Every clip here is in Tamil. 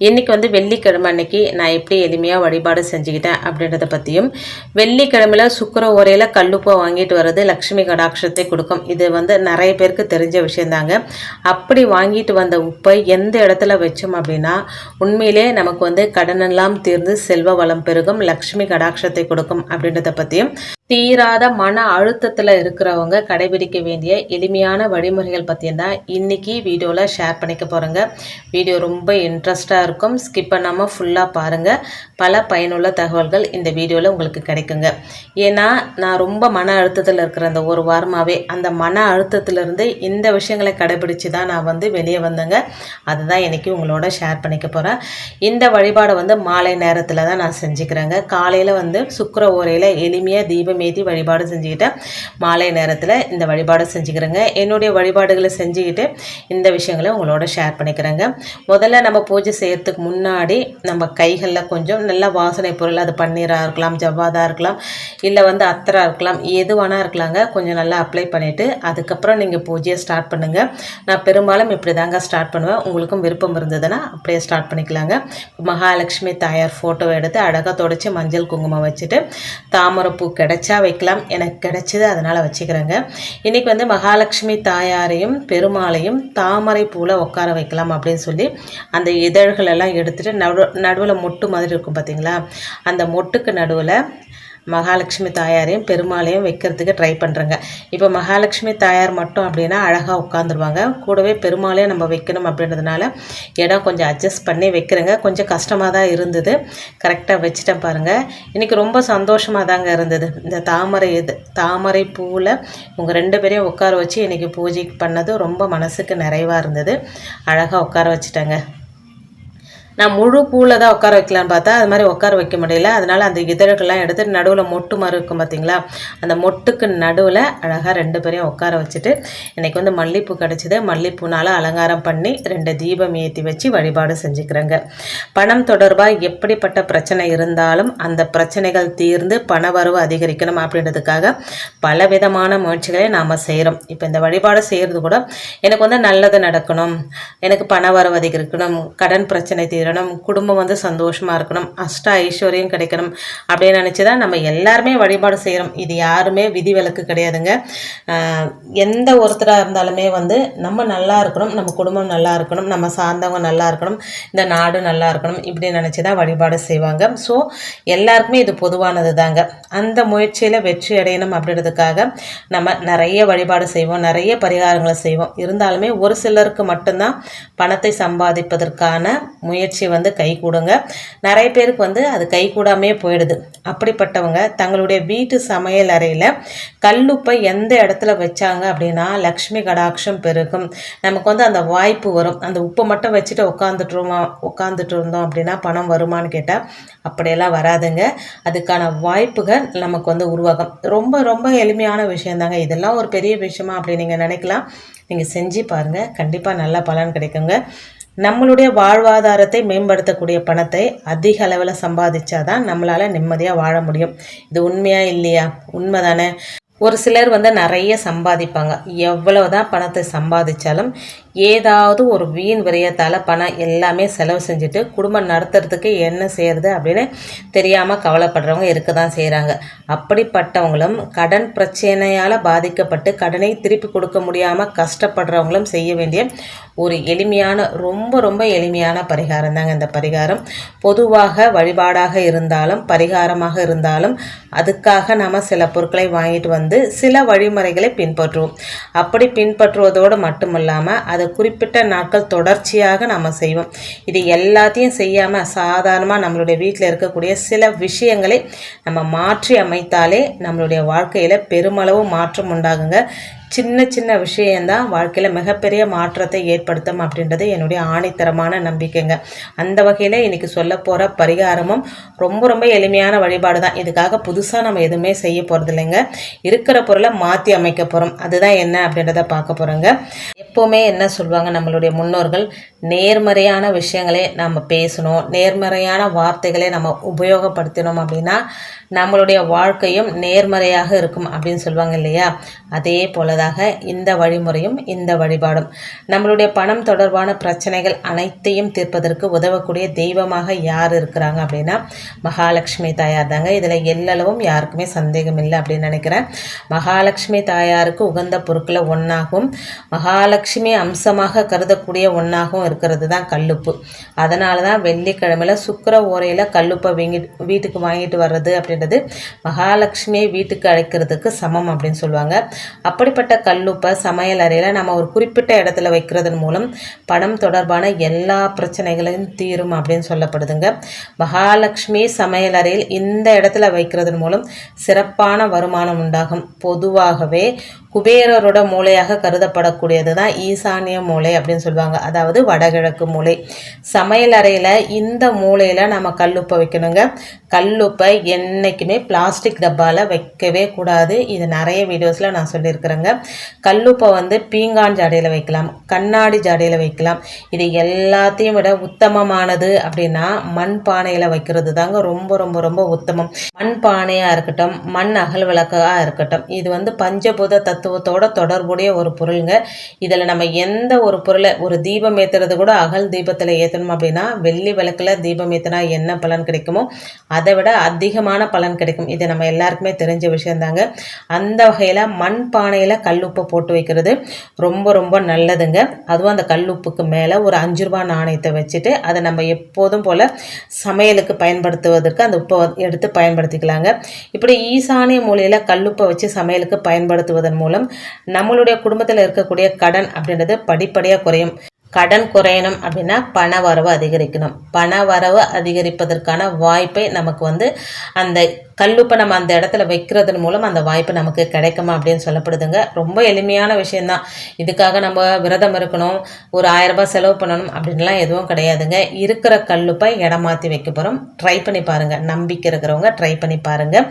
இன்றைக்கி வந்து வெள்ளிக்கிழமை அன்னைக்கு நான் எப்படி எளிமையாக வழிபாடு செஞ்சுக்கிட்டேன் அப்படின்றத பற்றியும் வெள்ளிக்கிழமையில் சுக்கர உரையில் கல்லுப்பை வாங்கிட்டு வர்றது லக்ஷ்மி கடாட்சத்தை கொடுக்கும். இது வந்து நிறைய பேருக்கு தெரிஞ்ச விஷயந்தாங்க. அப்படி வாங்கிட்டு வந்த உப்பை எந்த இடத்துல வச்சோம் அப்படின்னா உண்மையிலே நமக்கு வந்து கடனெல்லாம் தீர்ந்து செல்வ வளம் பெருகும் லக்ஷ்மி கடாட்சத்தை கொடுக்கும் அப்படின்றத பற்றியும் தீராத மன அழுத்தத்தில் இருக்கிறவங்க கடைபிடிக்க வேண்டிய எளிமையான வழிமுறைகள் பற்றியும் தான் இன்றைக்கி வீடியோவில் ஷேர் பண்ணிக்க போகிறேங்க வீடியோ ரொம்ப இருக்கும் ஸ்கிப் பண்ணாமல் ஃபுல்லாக பாருங்கள் பல பயனுள்ள தகவல்கள் இந்த வீடியோவில் உங்களுக்கு கிடைக்குங்க. ஏன்னா நான் ரொம்ப மன அழுத்தத்தில் இருக்கிற அந்த ஒரு வாரமாகவே அந்த மன அழுத்தத்திலிருந்து இந்த விஷயங்களை கடைபிடிச்சு தான் நான் வந்து வெளியே வந்தேங்க. அதுதான் இன்றைக்கி உங்களோட ஷேர் பண்ணிக்க போகிறேன் இந்த வழிபாடை வந்து மாலை நேரத்தில் தான் நான் செஞ்சுக்கிறேங்க. காலையில் வந்து சுக்கர ஓரையில் எளிமையாக தீபம் வழிபாடு செஞ்சுக்கிட்டேன். மாலை நேரத்தில் இந்த வழிபாடு செஞ்சுக்கிறேங்க. என்னுடைய வழிபாடுகளை செஞ்சுக்கிட்டு இந்த விஷயங்களை உங்களோட ஷேர் பண்ணிக்கிறேங்க. முதல்ல நம்ம பூஜை செய்கிறதுக்கு முன்னாடி நம்ம கைகளில் கொஞ்சம் நல்ல வாசனை பொருள் அது பன்னீராக இருக்கலாம் ஜவ்வாதாக இருக்கலாம் இல்லை வந்து அத்தரா இருக்கலாம் எது வேணா இருக்கலாங்க. கொஞ்சம் நல்லா அப்ளை பண்ணிவிட்டு அதுக்கப்புறம் நீங்கள் பூஜையை ஸ்டார்ட் பண்ணுங்கள் நான் பெரும்பாலும் இப்படி தாங்க ஸ்டார்ட் பண்ணுவேன். உங்களுக்கும் விருப்பம் இருந்ததுன்னா அப்படியே ஸ்டார்ட் பண்ணிக்கலாங்க. மகாலட்சுமி தாயார் ஃபோட்டோ எடுத்து அழகாக தொடச்சி மஞ்சள் குங்குமம் வச்சுட்டு தாமரைப்பூ கிடைச்சா வைக்கலாம். எனக்கு கிடைச்சிது அதனால் வச்சுக்கிறேங்க. இன்றைக்கி வந்து மகாலட்சுமி தாயாரையும் பெருமாளையும் தாமரை பூவில் உட்கார வைக்கலாம் அப்படின்னு சொல்லி அந்த இதழ்கள் எல்லாம் எடுத்துகிட்டு நடு நடுவில் மொட்டு மாதிரி இருக்கும் பார்த்தீங்களா அந்த மொட்டுக்கு நடுவில் மகாலட்சுமி தாயாரையும் பெருமாளையும் வைக்கிறதுக்கு ட்ரை பண்ணுறேங்க இப்போ மகாலட்சுமி தாயார் மட்டும் அப்படின்னா அழகாக உட்காந்துருவாங்க கூடவே பெருமாளையும் நம்ம வைக்கணும் அப்படின்றதுனால இடம் கொஞ்சம் அட்ஜஸ்ட் பண்ணி வைக்கிறேங்க. கொஞ்சம் கஷ்டமாக தான் இருந்தது. கரெக்டாக வச்சுட்டேன் பாருங்கள் இன்றைக்கி ரொம்ப சந்தோஷமாக தாங்க இருந்தது. இந்த தாமரை இது தாமரை பூவில் உங்கள் ரெண்டு பேரையும் உட்கார வச்சு இன்றைக்கி பூஜை பண்ணது ரொம்ப மனசுக்கு நிறைவாக இருந்தது. அழகாக உட்கார வச்சுட்டேங்க. நான் முழு பூவில் தான் உட்கார வைக்கலான்னு பார்த்தா அது மாதிரி உட்கார வைக்க முடியல. அதனால் அந்த இதழ்கள்லாம் எடுத்து நடுவில் மொட்டு மாதிரி இருக்கும் பார்த்தீங்களா அந்த மொட்டுக்கு நடுவில் அழகாக ரெண்டு பேரையும் உட்கார வச்சுட்டு இன்றைக்கி வந்து மல்லிப்பூ கிடச்சிது. மல்லிப்பூனால் அலங்காரம் பண்ணி ரெண்டு தீபம் ஏற்றி வச்சு வழிபாடு செஞ்சுக்கிறேங்க. பணம் தொடர்பாக எப்படிப்பட்ட பிரச்சனை இருந்தாலும் அந்த பிரச்சனைகள் தீர்ந்து பண வரவு அதிகரிக்கணும் அப்படின்றதுக்காக பல விதமான முயற்சிகளை நாம் செய்கிறோம் இப்போ இந்த வழிபாடு செய்கிறது கூட எனக்கு வந்து நல்லது நடக்கணும். எனக்கு பண வரவு அதிகரிக்கணும். கடன் பிரச்சனை தீர் தீரணும் குடும்பம் வந்து சந்தோஷமாக இருக்கணும் அஷ்ட ஐஸ்வர்யம் கிடைக்கணும் அப்படின்னு நினச்சி தான் நம்ம எல்லாருமே வழிபாடு செய்கிறோம் இது யாருமே விதிவிலக்கு கிடையாதுங்க. எந்த ஒருத்தராக இருந்தாலுமே வந்து நம்ம நல்லா இருக்கணும் நம்ம குடும்பம் நல்லா இருக்கணும் நம்ம சார்ந்தவங்க நல்லா இருக்கணும் இந்த நாடு நல்லா இருக்கணும் இப்படி நினச்சி தான் வழிபாடு செய்வாங்க. ஸோ எல்லாருக்குமே இது பொதுவானது தாங்க அந்த முயற்சியில் வெற்றி அடையணும் அப்படின்றதுக்காக நம்ம நிறைய வழிபாடு செய்வோம் நிறைய பரிகாரங்களை செய்வோம். இருந்தாலுமே ஒரு சிலருக்கு மட்டும்தான் பணத்தை சம்பாதிப்பதற்கான முயற்சி வந்து கை கூடுங்க. நிறைய பேருக்கு வந்து அது கை கூடாமே போயிடுது. அப்படிப்பட்டவங்க தங்களுடைய வீட்டு சமையல் அறையில் கல்லுப்பை எந்த இடத்துல வச்சாங்க அப்படின்னா லக்ஷ்மி கடாட்சம் பெருகும். நமக்கு வந்து அந்த வாய்ப்பு வரும். அந்த உப்பை மட்டும் வச்சுட்டு உட்காந்துட்டுருமா உட்காந்துட்டு இருந்தோம் அப்படின்னா பணம் வருமான்னு கேட்டால் அப்படியெல்லாம் வராதுங்க. அதுக்கான வாய்ப்புகள் நமக்கு வந்து உருவாகும். ரொம்ப ரொம்ப எளிமையான விஷயந்தாங்க. இதெல்லாம் ஒரு பெரிய விஷயமா அப்படி நீங்கள் நினைக்கலாம். நீங்கள் செஞ்சு பாருங்கள் கண்டிப்பாக நல்ல பலன் கிடைக்குங்க. நம்மளுடைய வாழ்வாதாரத்தை மேம்படுத்தக்கூடிய பணத்தை அதிக அளவில் சம்பாதிச்சாதான் நம்மளால் நிம்மதியாக வாழ முடியும். இது உண்மையா இல்லையா? உண்மைதானே? ஒரு சிலர் வந்து நிறைய சம்பாதிப்பாங்க. எவ்வளவுதான் பணத்தை சம்பாதிச்சாலும் ஏதாவது ஒரு வீண் விரயத்தால் பணம் எல்லாமே செலவு செஞ்சுட்டு குடும்பம் நடத்துறதுக்கு என்ன செய்யறது அப்படின்னு தெரியாமல் கவலைப்படுறவங்க இருக்க தான் செய்கிறாங்க அப்படிப்பட்டவங்களும் கடன் பிரச்சனையால் பாதிக்கப்பட்டு கடனை திருப்பி கொடுக்க முடியாமல் கஷ்டப்படுறவங்களும் செய்ய வேண்டிய ஒரு எளிமையான ரொம்ப ரொம்ப எளிமையான பரிகாரம் தாங்க இந்த பரிகாரம். பொதுவாக வழிபாடாக இருந்தாலும் பரிகாரமாக இருந்தாலும் அதுக்காக நாம் சில பொருட்களை வாங்கிட்டு வந்து சில வழிமுறைகளை பின்பற்றுவோம். அப்படி பின்பற்றுவதோடு மட்டுமில்லாமல் அதை குறிப்பிட்ட நாட்கள் தொடர்ச்சியாக நம்ம செய்வோம். இது எல்லாத்தையும் செய்யாமல் சாதாரணமாக நம்மளுடைய வீட்டில் இருக்கக்கூடிய சில விஷயங்களை நம்ம மாற்றி அமைத்தாலே நம்மளுடைய வாழ்க்கையில் பெருமளவு மாற்றம் உண்டாகுங்க. சின்ன சின்ன விஷயந்தான் வாழ்க்கையில் மிகப்பெரிய மாற்றத்தை ஏற்படுத்தும் அப்படின்றது என்னுடைய ஆணித்தரமான நம்பிக்கைங்க. அந்த வகையில் இன்றைக்கி சொல்ல போகிற பரிகாரமும் ரொம்ப ரொம்ப எளிமையான வழிபாடு தான் இதுக்காக புதுசாக நம்ம எதுவுமே செய்ய போகிறது இல்லைங்க. இருக்கிற பொருளை மாற்றி அமைக்க போகிறோம் அதுதான் என்ன அப்படின்றத பார்க்க போகிறோங்க எப்போவுமே என்ன சொல்லுவாங்க நம்மளுடைய முன்னோர்கள்? நேர்மறையான விஷயங்களே நம்ம பேசணும் நேர்மறையான வார்த்தைகளை நம்ம உபயோகப்படுத்தினோம் அப்படின்னா நம்மளுடைய வாழ்க்கையும் நேர்மறையாக இருக்கும் அப்படின்னு சொல்லுவாங்க இல்லையா? அதே போலதாக இந்த வழிமுறையும் இந்த வழிபாடும். நம்மளுடைய பணம் தொடர்பான பிரச்சனைகள் அனைத்தையும் தீர்ப்பதற்கு உதவக்கூடிய தெய்வமாக யார் இருக்கிறாங்க அப்படின்னா மகாலட்சுமி தாயார் தாங்க. இதில் எல்லளவும் யாருக்குமே சந்தேகம் இல்லை அப்படின்னு நினைக்கிறேன். மகாலட்சுமி தாயாருக்கு உகந்த பொருட்களில் ஒன்றாகவும் மகாலட்சுமி அம்சமாக கருதக்கூடிய ஒன்றாகவும் இருக்கிறது தான் கல்லுப்பு. அதனால தான் வெள்ளிக்கிழமையில் சுக்கர ஓரையில் கல்லுப்பை வீங்கி வீட்டுக்கு வாங்கிட்டு வர்றது அப்படின்றது மகாலட்சுமியை வீட்டுக்கு அழைக்கிறதுக்கு சமம் அப்படின்னு சொல்லுவாங்க. அப்படிப்பட்ட கல்லுப்பை சமையல் அறையில் நம்ம ஒரு குறிப்பிட்ட இடத்துல வைக்கிறதன் மூலம் பணம் தொடர்பான எல்லா பிரச்சனைகளையும் தீரும் அப்படின்னு சொல்லப்படுதுங்க. மகாலட்சுமி சமையல் அறையில் இந்த இடத்துல வைக்கிறதன் மூலம் சிறப்பான வருமானம் உண்டாகும். பொதுவாகவே குபேரரோட மூளையாக கருதப்படக்கூடியது தான் ஈசானிய மூளை அப்படின்னு சொல்லுவாங்க. அதாவது வடகிழக்கு மூளை. சமையல் அறையில் இந்த மூளையில் நம்ம கல்லுப்பை வைக்கணுங்க. கல்லுப்பை என்றைக்குமே பிளாஸ்டிக் டப்பாவில் வைக்கவே கூடாது. இது நிறைய வீடியோஸில் நான் சொல்லியிருக்கிறேங்க. கல்லுப்பை வந்து பீங்கான் ஜாடையில் வைக்கலாம் கண்ணாடி ஜாடையில் வைக்கலாம். இது எல்லாத்தையும் விட உத்தமமானது அப்படின்னா மண் பானையில் வைக்கிறது தாங்க ரொம்ப ரொம்ப ரொம்ப உத்தமம். மண் பானையாக இருக்கட்டும் மண் அகல் விளக்காக இருக்கட்டும். இது வந்து பஞ்சபூத தத்துவத்தோட தொடர்புடைய ஒரு பொருளுங்க. இதில் நம்ம எந்த ஒரு பொருளை ஒரு தீபம் ஏற்றுறது கூட அகல் தீபத்தில் ஏற்றணும் அப்படின்னா வெள்ளி விளக்கில் தீபம் ஏற்றினா என்ன பலன் கிடைக்குமோ அதை விட அதிகமான பலன் கிடைக்கும். இது நம்ம எல்லாருக்குமே தெரிஞ்ச விஷயந்தாங்க அந்த வகையில் மண் பானையில் கல்லுப்பு போட்டு வைக்கிறது ரொம்ப ரொம்ப நல்லதுங்க. அதுவும் அந்த கல்லுப்புக்கு மேலே ஒரு அஞ்சு ரூபா நாணயத்தை வச்சுட்டு அதை நம்ம எப்போதும் போல் சமையலுக்கு பயன்படுத்துவதற்கு அந்த உப்பை எடுத்து பயன்படுத்திக்கலாங்க. இப்படி ஈசானிய மூலையில் கல்லுப்பை வச்சு சமையலுக்கு பயன்படுத்துவதன் மூலம் மூலம் நம்மளுடைய குடும்பத்தில் இருக்கக்கூடிய கடன் அப்படின்றது படிப்படியாக குறையும். கடன் குறையணும் அப்படின்னா பண வரவு அதிகரிக்கணும். பண வரவு அதிகரிப்பதற்கான வாய்ப்பை நமக்கு வந்து அந்த கல்லுப்பை நம்ம அந்த இடத்துல வைக்கிறதன் மூலம் அந்த வாய்ப்பு நமக்கு கிடைக்குமா அப்படின்னு சொல்லப்படுதுங்க. ரொம்ப எளிமையான விஷயந்தான் இதுக்காக நம்ம விரதம் இருக்கணும் ஒரு ஆயரரூபா செலவு பண்ணணும் அப்படின்லாம் எதுவும் கிடையாதுங்க. இருக்கிற கல்லுப்பை இடம் மாற்றி வைக்க போகிறோம் ட்ரை பண்ணி பாருங்கள் நம்பிக்கை இருக்கிறவங்க ட்ரை பண்ணி பாருங்கள்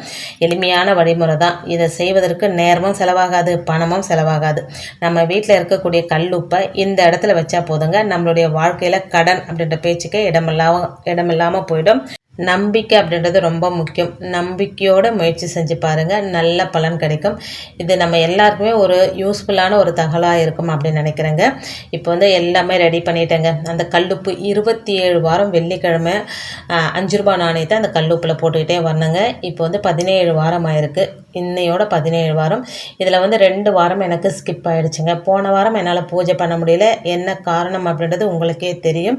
எளிமையான வழிமுறை தான் இதை செய்வதற்கு நேரமும் செலவாகாது பணமும் செலவாகாது. நம்ம வீட்டில் இருக்கக்கூடிய கல்லுப்பை இந்த இடத்துல வச்சா போதுங்க. நம்மளுடைய வாழ்க்கையில் கடன் அப்படின்ற பேச்சுக்கே இடமில்லாம இடமில்லாமல் போயிடும். நம்பிக்கை அப்படின்றது ரொம்ப முக்கியம். நம்பிக்கையோடு முயற்சி செஞ்சு பாருங்கள் நல்ல பலன் கிடைக்கும். இது நம்ம எல்லாருக்குமே ஒரு யூஸ்ஃபுல்லான ஒரு தகவலாக இருக்கும் அப்படின்னு நினைக்கிறேங்க. இப்போ வந்து எல்லாமே ரெடி பண்ணிட்டேங்க. அந்த கல்லுப்பு இருபத்தி ஏழு வாரம் வெள்ளிக்கிழமை அஞ்சு ரூபா நாணயத்தை அந்த கல்லுப்பில் போட்டுக்கிட்டே வரணுங்க. இப்போ வந்து பதினேழு வாரம் ஆயிருக்கு. இன்னையோட பதினேழு வாரம். இதில் வந்து ரெண்டு வாரம் எனக்கு ஸ்கிப் ஆகிடுச்சுங்க போன வாரம் என்னால் பூஜை பண்ண முடியல. என்ன காரணம் அப்படின்றது உங்களுக்கே தெரியும்.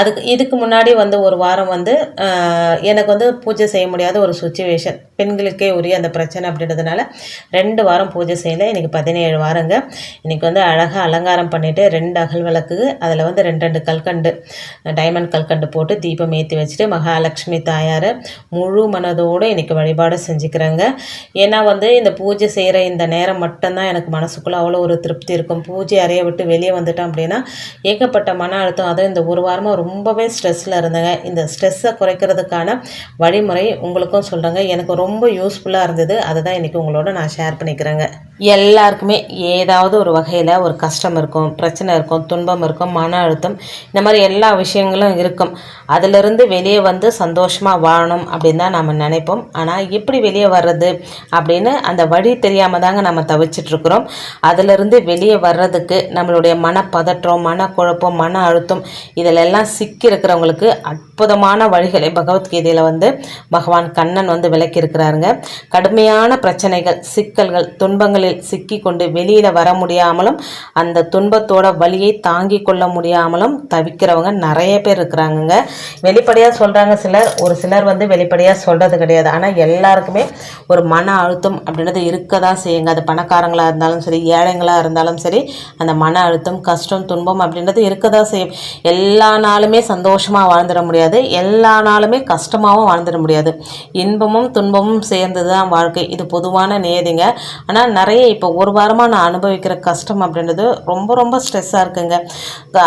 அதுக்கு இதுக்கு முன்னாடி வந்து ஒரு வாரம் வந்து எனக்கு வந்து பூஜை செய்ய முடியாத ஒரு சுச்சுவேஷன் பெண்களுக்கே உரிய அந்த பிரச்சனை அப்படின்றதுனால ரெண்டு வாரம் பூஜை செய்யலை. இன்றைக்கி பதினேழு வாரங்க. இன்றைக்கி வந்து அழகாக அலங்காரம் பண்ணிவிட்டு ரெண்டு அகல் விளக்கு அதில் வந்து ரெண்டு ரெண்டு கல்கண்டு டைமண்ட் கல்கண்டு போட்டு தீபம் ஏற்றி வச்சுட்டு மகாலட்சுமி தாயார் முழு மனதோடு இன்றைக்கி வழிபாடு செஞ்சுக்கிறேங்க. ஏன்னா வந்து இந்த பூஜை செய்கிற இந்த நேரம் மட்டும்தான் எனக்கு மனசுக்குள்ளே அவ்வளோ ஒரு திருப்தி இருக்கும். பூஜை அறையை விட்டு வெளியே வந்துட்டோம் அப்படின்னா ஏகப்பட்ட மன அழுத்தம். அதுவும் இந்த ஒரு வாரமாக ரொம்பவே ஸ்ட்ரெஸ்ஸில் இருந்தேங்க. இந்த ஸ்ட்ரெஸ்ஸை குறைக்கிறது குறைக்கிறதுக்கான வழிமுறை உங்களுக்கும் சொல்கிறேங்க எனக்கு ரொம்ப யூஸ்ஃபுல்லாக இருந்தது. அதை தான் இன்றைக்கி உங்களோட நான் ஷேர் பண்ணிக்கிறேங்க. எல்லாருக்குமே ஏதாவது ஒரு வகையில் ஒரு கஷ்டம் இருக்கும் பிரச்சனை இருக்கும் துன்பம் இருக்கும் மன அழுத்தம் இந்த மாதிரி எல்லா விஷயங்களும் இருக்கும். அதிலிருந்து வெளியே வந்து சந்தோஷமாக வாழணும் அப்படின்னு தான் நம்ம நினைப்போம். ஆனால் எப்படி வெளியே வர்றது அப்படின்னு அந்த வழி தெரியாமல் தாங்க நம்ம தவிச்சிட்ருக்குறோம் அதிலிருந்து வெளியே வர்றதுக்கு நம்மளுடைய மனப்பதற்றம் மனக்குழப்பம் மன அழுத்தம் இதிலெல்லாம் சிக்கி இருக்கிறவங்களுக்கு அற்புதமான வழிகளை பகவத்கீதையில் வந்து பகவான் கண்ணன் வந்து விளக்கியிருக்கிறாருங்க. கடுமையான பிரச்சனைகள் சிக்கல்கள் துன்பங்களில் சிக்கி கொண்டு வெளியில் வர முடியாமலும் அந்த துன்பத்தோட வழியை தாங்கி கொள்ள முடியாமலும் தவிக்கிறவங்க நிறைய பேர் இருக்கிறாங்கங்க. வெளிப்படையாக சொல்கிறாங்க சிலர் ஒரு சிலர் வந்து வெளிப்படையாக சொல்கிறது கிடையாது. ஆனால் எல்லாருக்குமே ஒரு மன அழுத்தம் அப்படின்றது இருக்க தான் செய்யுங்க. அது பணக்காரங்களாக இருந்தாலும் சரி ஏழைங்களாக இருந்தாலும் சரி அந்த மன அழுத்தம் கஷ்டம் துன்பம் அப்படின்றது இருக்க தான் செய்யும். எல்லா நாளுமே சந்தோஷமாக வாழ்ந்துட முடியாது. எல்லா நாளுமே கஷ்டமாகவும் வாழ்ந்துட முடியாது. இன்பமும் துன்பமும் சேர்ந்தது தான் வாழ்க்கை. இது பொதுவான நேதிங்க ஆனால் நிறைய நிறைய இப்போ ஒரு வாரமாக நான் அனுபவிக்கிற கஷ்டம் அப்படின்றது ரொம்ப ரொம்ப ஸ்ட்ரெஸ்ஸாக இருக்குங்க.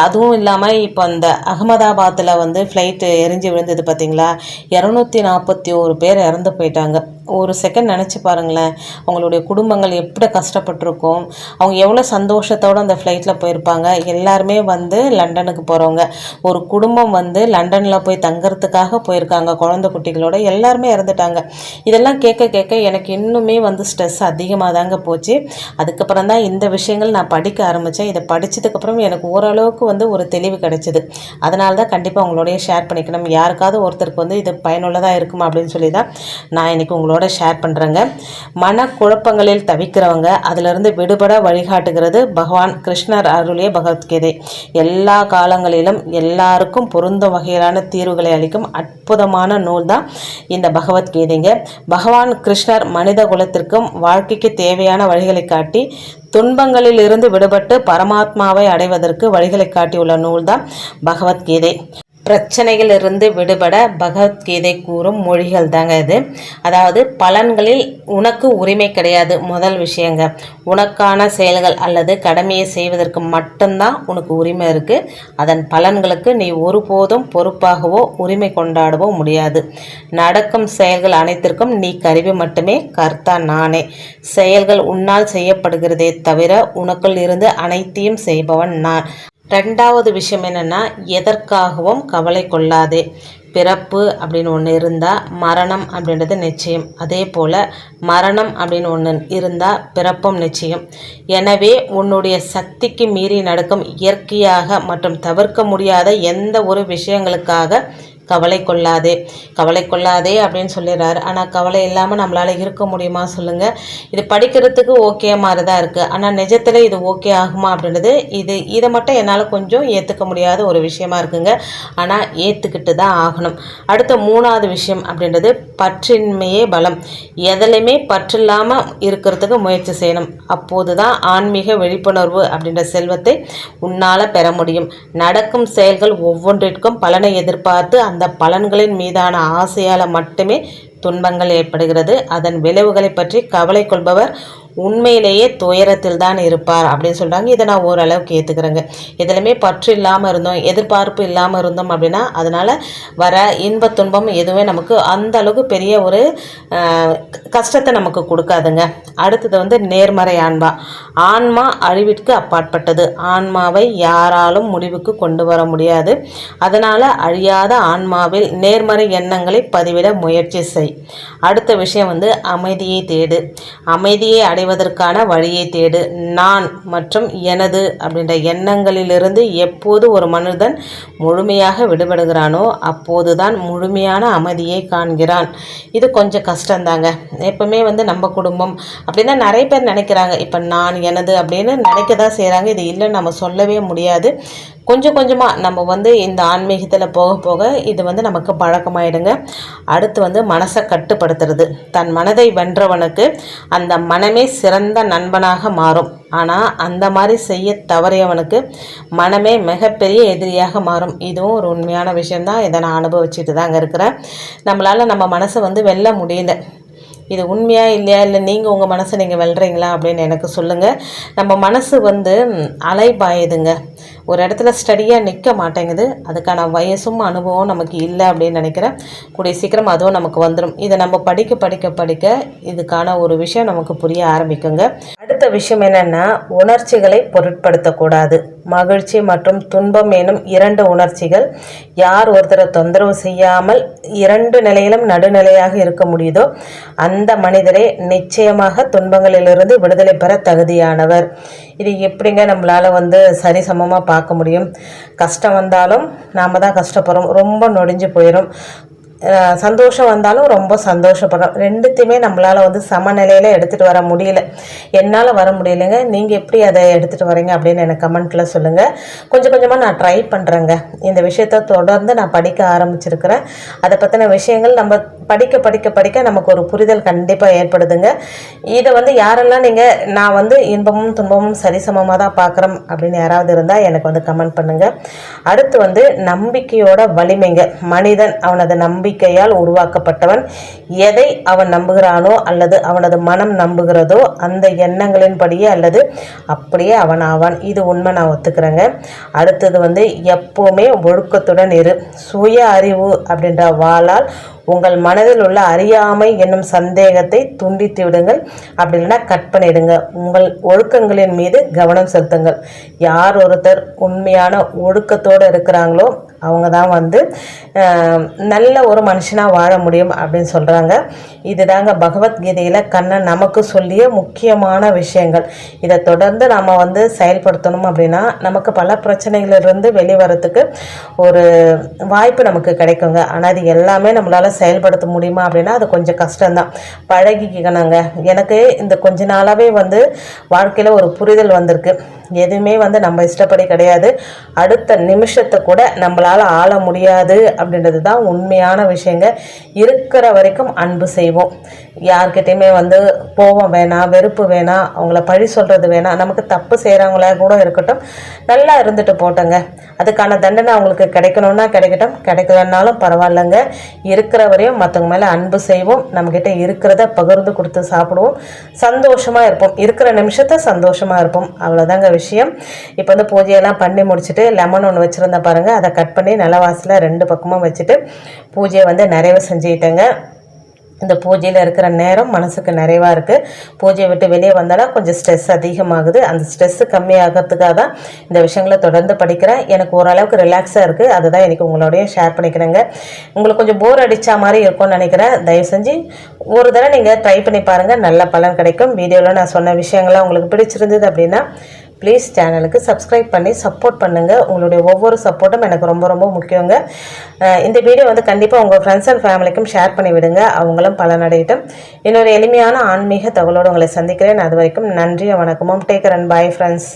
அதுவும் இல்லாமல் இப்போ அந்த அகமதாபாத்தில் வந்து ஃப்ளைட்டு எரிஞ்சு விழுந்தது பார்த்தீங்களா இரநூத்தி நாற்பத்தி ஒரு பேர் இறந்து போயிட்டாங்க. ஒரு செகண்ட் நினச்சி பாருங்களேன். அவங்களுடைய குடும்பங்கள் எப்படி கஷ்டப்பட்டிருக்கும். அவங்க எவ்வளோ சந்தோஷத்தோடு அந்த ஃப்ளைட்டில் போயிருப்பாங்க. எல்லாருமே வந்து லண்டனுக்கு போகிறவங்க ஒரு குடும்பம் வந்து லண்டனில் போய் தங்கிறதுக்காக போயிருக்காங்க. குழந்தை குட்டிகளோட எல்லாருமே இறந்துட்டாங்க. இதெல்லாம் கேட்க கேட்க எனக்கு இன்னுமே வந்து ஸ்ட்ரெஸ் அதிகமாக தாங்க போச்சு. அதுக்கப்புறம் தான் இந்த விஷயங்கள் நான் படிக்க ஆரம்பித்தேன் இதை படித்ததுக்கப்புறம் எனக்கு ஓரளவுக்கு வந்து ஒரு தெளிவு கிடைச்சிது. அதனால தான் கண்டிப்பாக உங்களோடய ஷேர் பண்ணிக்கணும். யாருக்காவது ஒருத்தருக்கு வந்து இது பயனுள்ளதாக இருக்குமா அப்படின்னு சொல்லி தான் நான் இன்றைக்கி உங்களோட ஷேர் பண்ணுறேங்க மனக்குழப்பங்களில் தவிக்கிறவங்க அதிலிருந்து விடுபட வழிகாட்டுகிறது பகவான் கிருஷ்ணர் அருளிய பகவத்கீதை. எல்லா காலங்களிலும் எல்லாருக்கும் பொருந்தும் வகையிலான தீர்வுகளை அளிக்கும் அற்புதமான நூல் தான் இந்த பகவத்கீதைங்க. பகவான் கிருஷ்ணர் மனித குலத்திற்கும் வாழ்க்கைக்கு தேவையான வழிகளை காட்டி துன்பங்களில் இருந்து விடுபட்டு பரமாத்மாவை அடைவதற்கு வழிகளை காட்டியுள்ள நூல்தான் பகவத்கீதை. பிரச்சனைகளிலிருந்து விடுபட பகவத்கீதை கூறும் மொழிகள் தாங்க இது. அதாவது பலன்களில் உனக்கு உரிமை கிடையாது. முதல் விஷயங்க. உனக்கான செயல்கள் அல்லது கடமையை செய்வதற்கு மட்டும்தான் உனக்கு உரிமை இருக்குது அதன் பலன்களுக்கு நீ ஒருபோதும் பொறுப்பாகவோ உரிமை கொண்டாடவோ முடியாது. நடக்கும் செயல்கள் அனைத்திற்கும் நீ கருவி மட்டுமே. கர்த்தா நானே. செயல்கள் உன்னால் செய்யப்படுகிறதே தவிர உனக்குள் இருந்து அனைத்தையும் செய்பவன் நான். ரெண்டாவது விஷயம் என்னென்னா எதற்காகவும் கவலை கொள்ளாதே. பிறப்பு அப்படின்னு ஒன்று இருந்தால் மரணம் அப்படின்றது நிச்சயம். அதே போல் மரணம் அப்படின்னு ஒன்று இருந்தால் பிறப்பும் நிச்சயம். எனவே உன்னுடைய சக்திக்கு மீறி நடக்கும் இயற்கையாக மற்றும் தவிர்க்க முடியாத எந்த ஒரு விஷயங்களுக்காக கவலை கொள்ளாதே கவலை கொள்ளாதே அப்படின்னு சொல்லிடுறாரு. ஆனால் கவலை இல்லாமல் நம்மளால் இருக்க முடியுமா சொல்லுங்கள் இது படிக்கிறதுக்கு ஓகே மாதிரி தான் இருக்குது ஆனால் நிஜத்தில் இது ஓகே ஆகுமா அப்படின்றது இது இதை மட்டும் என்னால் கொஞ்சம் ஏற்றுக்க முடியாத ஒரு விஷயமா இருக்குங்க. ஆனால் ஏற்றுக்கிட்டு தான் ஆகணும். அடுத்த மூணாவது விஷயம் அப்படின்றது பற்றின்மையே பலம். எதுலையுமே பற்றில்லாமல் இருக்கிறதுக்கு முயற்சி செய்யணும். அப்போது தான் ஆன்மீக விழிப்புணர்வு அப்படின்ற செல்வத்தை உன்னால் பெற முடியும். நடக்கும் செயல்கள் ஒவ்வொன்றிற்கும் பலனை எதிர்பார்த்து அந்த பலன்களின் மீதான ஆசையால் மட்டுமே துன்பங்கள் ஏற்படுகிறது. அதன் விளைவுகளை பற்றி கவலை கொள்பவர் உண்மையிலேயே துயரத்தில் தான் இருப்பார் அப்படின்னு சொல்கிறாங்க இதை நான் ஓரளவுக்கு ஏற்றுக்கிறேங்க எதுலையுமே பற்று இல்லாமல் இருந்தோம் எதிர்பார்ப்பு இல்லாமல் இருந்தோம் அப்படின்னா அதனால் வர இன்ப துன்பம் எதுவுமே நமக்கு அந்த அளவுக்கு பெரிய ஒரு கஷ்டத்தை நமக்கு கொடுக்காதுங்க. அடுத்தது வந்து நேர்மறை ஆன்மா. ஆன்மா அழிவிற்கு அப்பாற்பட்டது. ஆன்மாவை யாராலும் முடிவுக்கு கொண்டு வர முடியாது. அதனால் அழியாத ஆன்மாவில் நேர்மறை எண்ணங்களை பதிவிட முயற்சி செய். அடுத்த விஷயம் வந்து அமைதியை தேடு. அமைதியை அடை அடைவதற்கான வழியை தேடு. நான் மற்றும் எனது அப்படின்ற எண்ணங்களிலிருந்து எப்போது ஒரு மனிதன் முழுமையாக விடுபடுகிறானோ அப்போதுதான் முழுமையான அமைதியை காண்கிறான். இது கொஞ்சம் கஷ்டந்தாங்க எப்பவுமே வந்து நம்ம குடும்பம் அப்படின்னு நிறைய பேர் நினைக்கிறாங்க இப்போ நான் எனது அப்படின்னு நினைக்க தான் செய்கிறாங்க இது இல்லைன்னு நம்ம சொல்லவே முடியாது. கொஞ்சம் கொஞ்சமாக நம்ம வந்து இந்த ஆன்மீகத்தில் போக போக இது வந்து நமக்கு பழக்கமாயிடுங்க. அடுத்து வந்து மனசை கட்டுப்படுத்துறது. தன் மனதை வென்றவனுக்கு அந்த மனமே சிறந்த நண்பனாக மாறும். ஆனால் அந்த மாதிரி செய்ய தவறியவனுக்கு மனமே மிகப்பெரிய எதிரியாக மாறும். இதுவும் ஒரு உண்மையான விஷயந்தான் இதை நான் அனுபவிச்சுட்டு தாங்க இருக்கிறேன். நம்மளால் நம்ம மனசை வந்து வெல்ல முடியல. இது உண்மையா இல்லையா? இல்லை நீங்கள் உங்கள் மனசை நீங்கள் வெல்றீங்களா அப்படின்னு எனக்கு சொல்லுங்கள் நம்ம மனசு வந்து அலைபாயுதுங்க. ஒரு இடத்துல ஸ்டடியாக நிற்க மாட்டேங்குது. அதுக்கான வயசும் அனுபவம் நமக்கு இல்லை அப்படின்னு நினைக்கிறேன். கூடிய சீக்கிரம் அதுவும் நமக்கு வந்துடும் இதை நம்ம படிக்க படிக்க படிக்க இதுக்கான ஒரு விஷயம் நமக்கு புரிய ஆரம்பிக்குங்க. அடுத்த விஷயம் என்னென்னா உணர்ச்சிகளை பொருட்படுத்தக்கூடாது. மகிழ்ச்சி மற்றும் துன்பம் எனும் இரண்டு உணர்ச்சிகள் யார் ஒருத்தரை தொந்தரவு செய்யாமல் இரண்டு நிலையிலும் நடுநிலையாக இருக்க முடியுதோ அந்த மனிதரே நிச்சயமாக துன்பங்களிலிருந்து விடுதலை பெற தகுதியானவர். இது எப்படிங்க நம்மளால் வந்து சரி சமமாக பார்க்க முடியும்? கஷ்டம் வந்தாலும் நாம் தான் கஷ்டப்படுறோம். ரொம்ப நொடிஞ்சு போயிடும் சந்தோஷம் வந்தாலும் ரொம்ப சந்தோஷப்படுறோம் ரெண்டுத்தையுமே நம்மளால் வந்து சமநிலையில் எடுத்துகிட்டு வர முடியல. என்னால் வர முடியலைங்க. நீங்கள் எப்படி அதை எடுத்துகிட்டு வரீங்க அப்படின்னு எனக்கு கமெண்ட்டில் சொல்லுங்கள் கொஞ்சம் கொஞ்சமாக நான் ட்ரை பண்ணுறேங்க இந்த விஷயத்த தொடர்ந்து நான் படிக்க ஆரம்பிச்சிருக்கிறேன். அதை பற்றின விஷயங்கள் நம்ம படிக்க படிக்க படிக்க நமக்கு ஒரு புரிதல் கண்டிப்பாக ஏற்படுதுங்க. இதை வந்து யாரெல்லாம் நீங்கள் நான் வந்து இன்பமும் துன்பமும் சரிசமமாக தான் பார்க்குறோம் அப்படின்னு யாராவது இருந்தால் எனக்கு வந்து கமெண்ட் பண்ணுங்கள் அடுத்து வந்து நம்பிக்கையோட வலிமைங்க. மனிதன் அவனது நம்பிக்கையால் உருவாக்கப்பட்டவன். எதை அவன் நம்புகிறானோ அல்லது அவனது மனம் நம்புகிறதோ அந்த எண்ணங்களின்படியே அல்லது அப்படியே அவன் ஆவான் இது உண்மை நான் ஒத்துக்கிறேங்க. அடுத்தது வந்து எப்போவுமே ஒழுக்கத்துடன் இரு. சுய அறிவு அப்படின்ற வாளால் உங்கள் மனதில் உள்ள அறியாமை என்னும் சந்தேகத்தை துண்டித்து விடுங்கள். அப்படி இல்லைன்னா கட் பண்ணிடுங்க. உங்கள் ஒழுக்கங்களின் மீது கவனம் செலுத்துங்கள். யார் ஒருத்தர் உண்மையான ஒழுக்கத்தோடு இருக்கிறாங்களோ அவங்க தான் வந்து நல்ல ஒரு மனுஷனாக வாழ முடியும் அப்படின்னு சொல்கிறாங்க இதுதாங்க பகவத்கீதையில் கண்ணன் நமக்கு சொல்லிய முக்கியமான விஷயங்கள். இதை தொடர்ந்து நம்ம வந்து செயல்படுத்தணும் அப்படின்னா நமக்கு பல பிரச்சனைகளிலிருந்து வெளிவரத்துக்கு ஒரு வாய்ப்பு நமக்கு கிடைக்குங்க. ஆனால் அது எல்லாமே நம்மளால் செயல்படுத்த முடியுமா அப்படின்னா அது கொஞ்சம் கஷ்டம்தான். பழகிக்கணுங்க எனக்கு இந்த கொஞ்ச நாளாகவே வந்து வாழ்க்கையில் ஒரு புரிதல் வந்திருக்கு. எதுவுமே வந்து நம்ம இஷ்டப்படி கிடையாது. அடுத்த நிமிஷத்தை கூட நம்மளால் ஆள முடியாது அப்படின்றது தான் உண்மையான விஷயங்க. இருக்கிற வரைக்கும் அன்பு செய்வோம். யார்கிட்டயுமே வந்து கோபம் வேணாம் வெறுப்பு வேணாம் அவங்கள பழி சொல்கிறது வேணாம் நமக்கு தப்பு செய்கிறவங்களா கூட இருக்கட்டும் நல்லா இருந்துட்டு போட்டோங்க. அதுக்கான தண்டனை அவங்களுக்கு கிடைக்கணும்னா கிடைக்கட்டும் கிடைக்கலன்னாலும் பரவாயில்லைங்க. இருக்கிற வரையும் மற்றவங்க மேலே அன்பு செய்வோம் நம்மக்கிட்ட இருக்கிறத பகிர்ந்து கொடுத்து சாப்பிடுவோம் சந்தோஷமாக இருப்போம். இருக்கிற நிமிஷத்தை சந்தோஷமாக இருப்போம். அவ்வளோதாங்க விஷயம். இப்போ வந்து பூஜையெல்லாம் பண்ணி முடிச்சுட்டு லெமன் ஒன்று வச்சுருந்தேன் பாருங்கள் அதை கட் பண்ணி நிலவாசில் ரெண்டு பக்கமும் வச்சுட்டு பூஜையை வந்து நிறைவு செஞ்சுக்கிட்டேங்க. இந்த பூஜையில் இருக்கிற நேரம் மனசுக்கு நிறைவாக இருக்குது பூஜையை விட்டு வெளியே வந்தாலும் கொஞ்சம் ஸ்ட்ரெஸ் அதிகமாகுது. அந்த ஸ்ட்ரெஸ்ஸு கம்மியாகிறதுக்காக தான் இந்த விஷயங்களை தொடர்ந்து படிக்கிறேன். எனக்கு ஓரளவுக்கு ரிலாக்ஸாக இருக்குது அதுதான் எனக்கு உங்களோடய ஷேர் பண்ணிக்கிறேங்க. உங்களுக்கு கொஞ்சம் போர் அடித்த மாதிரி இருக்கும்னு நினைக்கிறேன். தயவு செஞ்சு ஒரு தடவை நீங்கள் ட்ரை பண்ணி பாருங்கள் நல்ல பலன் கிடைக்கும். வீடியோவில் நான் சொன்ன விஷயங்கள்லாம் உங்களுக்கு பிடிச்சிருந்தது அப்படின்னா ப்ளீஸ் சேனலுக்கு சப்ஸ்கிரைப் பண்ணி சப்போர்ட் பண்ணுங்கள் உங்களுடைய ஒவ்வொரு சப்போர்ட்டும் எனக்கு ரொம்ப ரொம்ப முக்கியங்க. இந்த வீடியோ வந்து கண்டிப்பாக உங்கள் ஃப்ரெண்ட்ஸ் அண்ட் ஃபேமிலிக்கும் ஷேர் பண்ணி விடுங்க. அவங்களும் பலனடையட்டும். இன்னொரு எளிமையான ஆன்மீக தகவலோடு உங்களை சந்திக்கிறேன். அது வரைக்கும் நன்றி வணக்கமும். Taker and bye friends